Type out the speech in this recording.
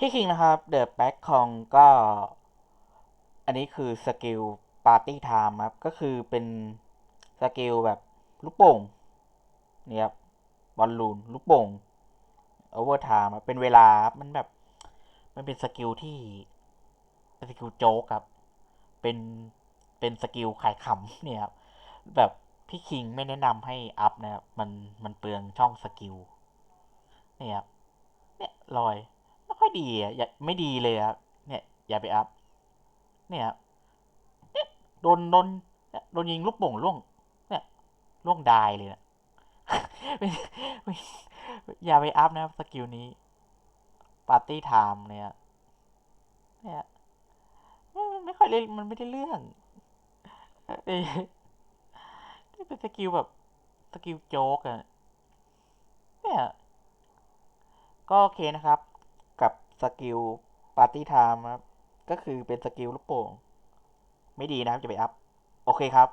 พี่คิงนะครับเดอะแบ็คคองก็ อันนี้คือสกิลปาร์ตี้ไทม์ครับ ก็คือเป็นสกิลแบบลูกโป่งเนี่ยครับบอลลูนลูกโป่งโอเวอร์ไทม์เป็นเวลาครับมันแบบ มันเป็นสกิลที่เป็นสกิลโจ๊กครับ เป็นเป็นสกิลขายขำเนี่ยครับแบบพี่คิงไม่แนะนำให้อัพนะครับมันมันเปลืองช่องสกิลเนี่ยครับเนี่ยลอย ไม่ดีอะอย่าไม่ดีเลยครับเนี่ย อย่าไปอัพเนี่ยครับเนี่ยโดนโดนโดนยิงลูกโป่งล่วง เนี่ยล่วงดายเลยนะไม่ไม่อย่าไปอัพนะครับสกิลนี้ปาร์ตี้ไทม์เนี่ยเนี่ยไม่ไม่ค่อยเล่นมันไม่ได้เรื่องเอ้ยนี่เป็นสกิลแบบสกิลโจ๊กอะเนี่ย ก็โอเคนะครับ สกิลปาร์ตี้ไทม์ครับ ก็คือเป็นสกิลลูกโป่ง ไม่ดีนะครับ จะไปอัพ โอเคครับ